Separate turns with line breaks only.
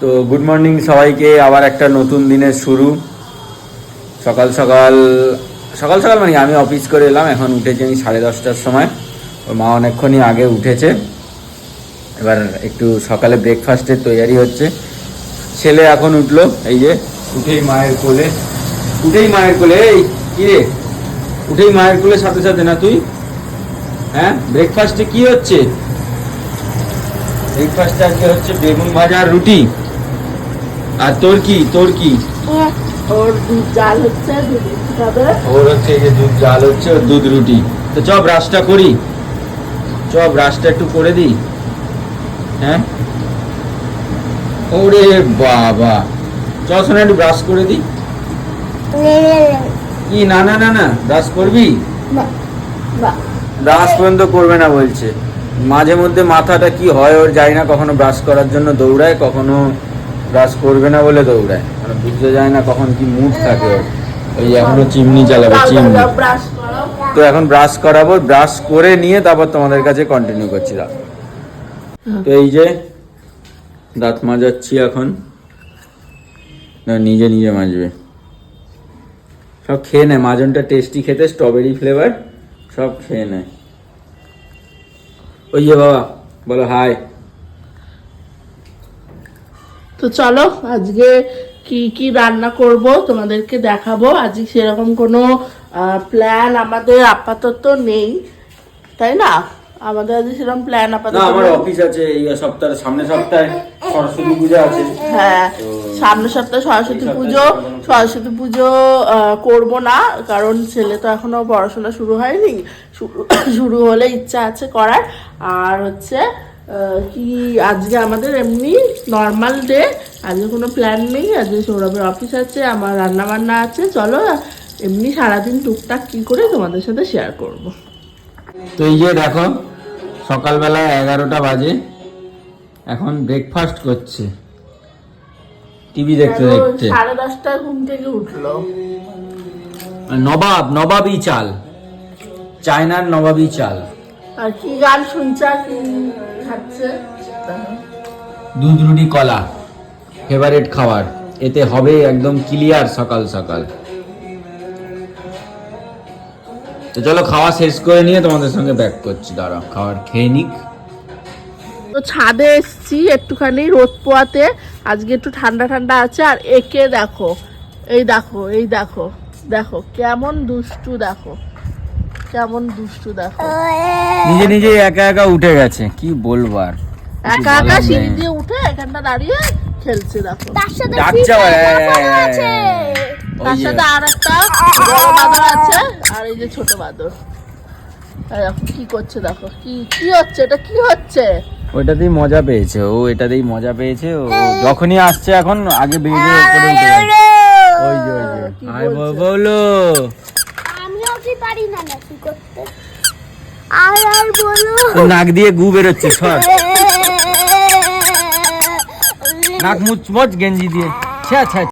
তো good morning সবাইকে, আবার একটা নতুন দিনের শুরু। সকাল সকাল সকাল সকাল মানে আমি অফিস করে এলাম, এখন উঠেছি আমি সাড়ে দশটার সময়। ওর মা অনেকক্ষণই আগে উঠেছে। এবার একটু সকালে ব্রেকফাস্টের তৈয়ারি হচ্ছে। ছেলে এখন উঠল, এই যে, উঠেই মায়ের কোলে। উঠেই মায়ের কোলে, এই, কি রে? উঠেই মায়ের কোলে সাথে সাথে না তুই? হ্যাঁ? ব্রেকফাস্টে কি হচ্ছে? ব্রেকফাস্টে আজকে হচ্ছে বেগুন ভাজা রুটি। আর তোর কি? তোর কি?
ওর দুধ জাল হচ্ছে
ওর এই যে দুধ জাল হচ্ছে ওর দুধ রুটি। তো চ ব্রাশটা করি। চ ব্রাশটা একটু করে দিই। হ্যাঁ? ওরে বাবা। চ শোনা একটু ব্রাশ করে দিই। কি না না না না ব্রাশ করবি? ব্রাশ পর্যন্ত করবে না বলছে। মাঝে মধ্যে মাথাটা কি হয় ওর যায় না কখনো ব্রাশ করার জন্য দৌড়ায় কখনো ব্রাশ করবে না বলে দৌড়ায়। মানে বুঝতে যায় না কখন কি মুড থাকে ওই এখনও চিমনি চালাবে চিমনি। তো এখন ব্রাশ করাবো ব্রাশ করে নিয়ে তারপর তোমাদের কাছে কন্টিনিউ করছি দাঁত তো এই যে দাঁত মাজাচ্ছি এখন। না নিজে নিজে মাজবে। সব খেয়ে নেয় মাজনটা টেস্টি খেতে স্ট্রবেরি ফ্লেভার সব খেয়ে নেয় ওই যে বাবা বলো হাই
তো চলো আজকে কি কি রান্না করব তোমাদেরকে দেখাবো। আজকে সেরকম কোনো প্ল্যান আমাদের আপাতত নেই তাই না? আমাদের আজকে সেরকম প্ল্যান
না
আপাতত
আমার
নেই।
অফিস আছে এই সপ্তাহে সামনে সপ্তাহে সরস্বতী পূজা আছে।
হ্যাঁ সামনের সপ্তাহে সরস্বতী পুজো। সরস্বতী পুজো। আহ, করব না কারণ ছেলে তো এখনও পড়াশোনা শুরু হয়নি। শুরু হলে ইচ্ছা আছে করার। আর হচ্ছে কি আজকে আমাদের এমনি নর্মাল ডে আজকে কোনো প্ল্যান নেই আজকে সৌরভের অফিস আছে আমার রান্না বান্না আছে চলো এমনি সারাদিন টুকটাক কি করে তোমাদের সাথে শেয়ার করব।
তো এই যে দেখো সকালবেলা এগারোটা বাজে এখন ব্রেকফাস্ট করছে। টিভি দেখতে দেখতে।
সাড়ে দশটায় ঘুম থেকে উঠল।
নবাব নবাবী চাল। চায়নার নবাবী চাল।
আর কি গান শুনছে আর কি খাচ্ছে।
দুধ রুটি কলা ফেভারিট খাবার। এতে হবে একদম ক্লিয়ার সকাল সকাল। তো চলো খাওয়া শেষ করে নিয়ে তোমাদের সঙ্গে ব্যাক করছি। দাঁড়া খাবার খেয়ে নিক।
তো ছাদে এসছি একটুখানি রোদ পোয়াতে। আজকে একটু ঠান্ডা ঠান্ডা আছে আর একে দেখো এই দেখো এই দেখো দেখো কেমন দুষ্টু দেখো। কেমন দুষ্টু দেখো।
নিজে নিজে একা একা উঠে গেছে কি বলব আর?
একা একা সিঁড়ি দিয়ে উঠে এখানটা দাঁড়িয়ে খেলছে দেখো।
তার সাথে
ডাকছে
বাজানো
এই,
আছে।
তার সাথে আর একটা বড় বাদর আছে আর এই যে ছোট বাদর কি করছে দেখো কি কি হচ্ছে এটা কি হচ্ছে?
ওইটাতেই মজা পেয়েছে ও এটাতেই মজা পেয়েছে ও যখনই আসছে এখন আগে বেরিয়ে উপরে উঠে ওই যে ওই যে। আয় বলো।
আমিও কি পারি না নাকি করতে আর আর বলো
তোর নাক দিয়ে গু বেরোচ্ছে সর নাক মুচ মচ গেঞ্জি দিয়ে ছ্যা ছ্যা